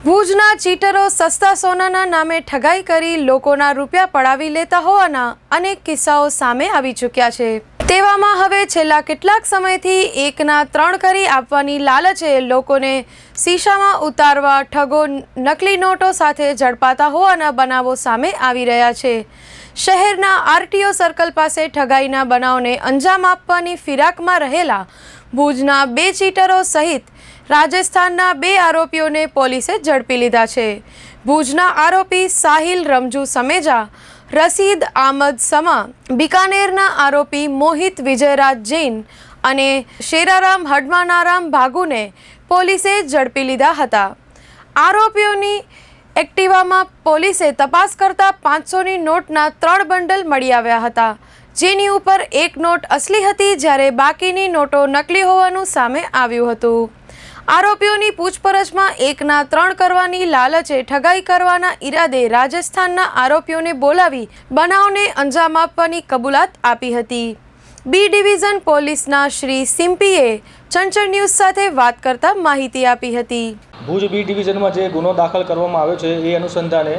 ભુજના ચીટરો સસ્તા સોનાના નામે ઠગાઈ કરી લોકોના રૂપિયા પડાવી લેતા હોવાના અનેક કિસ્સાઓ સામે આવી ચૂક્યા છે. તેવામાં હવે છેલ્લા કેટલાક સમયથી એકના ત્રણ કરી આપવાની લાલચે લોકોને શીશામાં ઉતારવા ઠગો નકલી નોટો સાથે ઝડપાતા હોવાના બનાવો સામે આવી રહ્યા છે. શહેરના આરટીઓ સર્કલ પાસે ઠગાઈના બનાવને અંજામ આપવાની ફિરાકમાં રહેલા ભુજના બે ચીટરો સહિત રાજસ્થાનના બે આરોપીઓને પોલીસે ઝડપી લીધા છે. ભુજના આરોપી સાહિલ રમજુ સમેજા, રસીદ આમદ સમા, બિકાનેરના આરોપી મોહિત વિજયરાજ જૈન અને શેરારામ હડમાનારામ ભાગુને પોલીસે ઝડપી લીધા હતા. આરોપીઓની એક્ટિવામાં પોલીસે તપાસ કરતા પાંચસોની નોટના ત્રણ બંડલ મળી આવ્યા હતા. જેની ઉપર એક નોટ અસલી હતી જ્યારે બાકીની નોટો નકલી હોવાનું સામે આવ્યું હતું. આરોપીઓની પૂછપરછમાં એકના ત્રણ કરવાની લાલચે ઠગાઈ કરવાના ઈરાદે રાજસ્થાનના આરોપીઓને બોલાવી બનાવને અંજામ આપવાની કબૂલાત આપી હતી. બી ડિવિઝન પોલીસના શ્રી સિમ્પીએ ચંચળ ન્યૂઝ સાથે વાત કરતા માહિતી આપી હતી. ભુજ બી ડિવિઝનમાં જે ગુનો દાખલ કરવામાં આવ્યો છે એ અનુસંધાને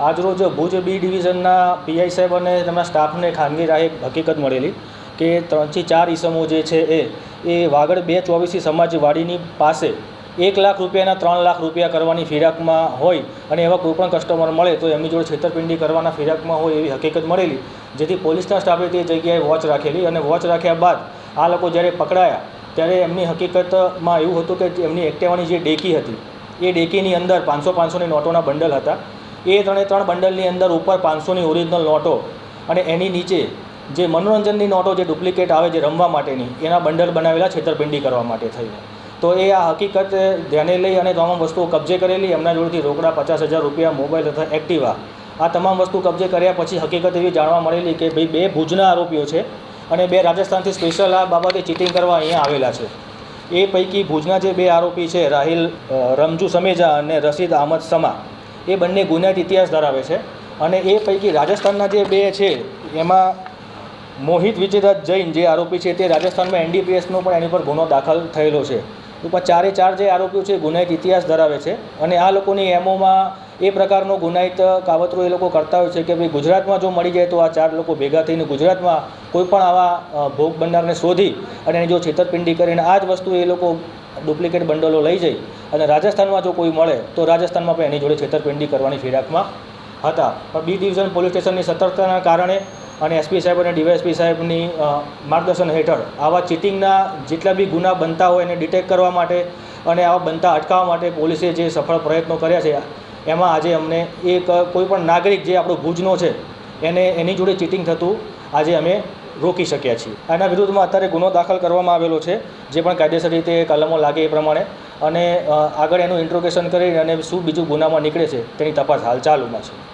આજરોજ ભુજ બી ડિવિઝનના પીઆઈ સાહેબ અને તેમના સ્ટાફને ખાનગી રાહે હકીકત મળેલી. કે ત્રણથી ચાર ઈસમો જે છે એ એ વાગડ બે ચોવીસી સમાજવાડીની પાસે એક લાખ રૂપિયાના ત્રણ લાખ રૂપિયા કરવાની ફિરાકમાં હોય અને એવા કોઈપણ કસ્ટમર મળે તો એમની જોડે છેતરપિંડી કરવાના ફિરાકમાં હોય એવી હકીકત મળેલી. જેથી પોલીસના સ્ટાફે તે જગ્યાએ વોચ રાખેલી અને વોચ રાખ્યા બાદ આ લોકો જ્યારે પકડાયા, ત્યારે એમની હકીકતમાં એવું હતું કે એમની એક્ટિવાની જે ડેકી હતી, એ ડેકીની અંદર પાંચસો પાંચસોની નોટોના બંડલ હતા. એ ત્રણે ત્રણ બંડલની અંદર ઉપર પાંચસોની ઓરિજિનલ નોટો અને એની નીચે જે મનોરંજનની નોટો જે ડુપ્લિકેટ આવે છે રમવા માટેની, એના બંડલ બનાવેલા છેતરપિંડી કરવા માટે થઈને તો એ આ હકીકત ધ્યાને લઈ અને તમામ વસ્તુઓ કબજે કરેલી, એમના જોડેથી રોકડા પચાસ હજાર રૂપિયા, મોબાઈલ તથા એક્ટિવા, આ તમામ વસ્તુ કબજે કર્યા પછી હકીકત એવી જાણવા મળેલી કે ભાઈ બે ભુજના આરોપીઓ છે અને બે રાજસ્થાનથી સ્પેશિયલ આ બાબતે ચીટિંગ કરવા અહીંયા આવેલા છે. એ પૈકી ભુજના જે બે આરોપી છે, રાહિલ રમજુ સમેજા અને રસીદ અહમદ સમા, એ બંને ગુનાહિત ઇતિહાસ ધરાવે છે. અને એ પૈકી રાજસ્થાનના જે બે છે, એમાં મોહિત વિજયરાજ જૈન જે આરોપી છે તે રાજસ્થાનમાં એનડીપીએસનો પણ એની પર ગુનો દાખલ થયેલો છે. ટૂંકમાં ચારે ચાર જે આરોપીઓ છે ગુનાહિત ઇતિહાસ ધરાવે છે અને આ લોકોની એમઓમાં એ પ્રકારનો ગુનાહિત કાવતરો એ લોકો કરતા હોય છે કે ભાઈ ગુજરાતમાં જો મળી જાય તો આ ચાર લોકો ભેગા થઈને ગુજરાતમાં કોઈ પણ આવા ભોગ બનનારને શોધી અને એની જો છેતરપિંડી કરીને આ જ વસ્તુ એ લોકો ડુપ્લિકેટ બંડલો લઈ જઈ અને રાજસ્થાનમાં જો કોઈ મળે તો રાજસ્થાનમાં પણ એની જોડે છેતરપિંડી કરવાની ફિરાકમાં હતા. પણ બી ડિવિઝન પોલીસ સ્ટેશનની સતર્કતાના કારણે અને એસપી સાહેબ અને ડીવાયએસપી સાહેબની માર્ગદર્શન હેઠળ આવા ચીટિંગના જેટલા બી ગુના બનતા હોય એને ડિટેક્ટ કરવા માટે અને આવા બનતા અટકાવવા માટે પોલીસે જે સફળ પ્રયત્નો કર્યા છે, એમાં આજે અમને એક કોઈ પણ નાગરિક જે આપણો ભુજનો છે, એને એની જોડે ચીટિંગ થતું આજે અમે રોકી શક્યા છીએ. આના વિરુદ્ધમાં અત્યારે ગુનો દાખલ કરવામાં આવેલો છે, જે પણ કાયદેસર રીતે કલમો લાગે એ પ્રમાણે અને આગળ એનું ઇન્ટ્રોગેશન કરી અને શું બીજું ગુનામાં નીકળે છે તેની તપાસ હાલ ચાલુમાં છે.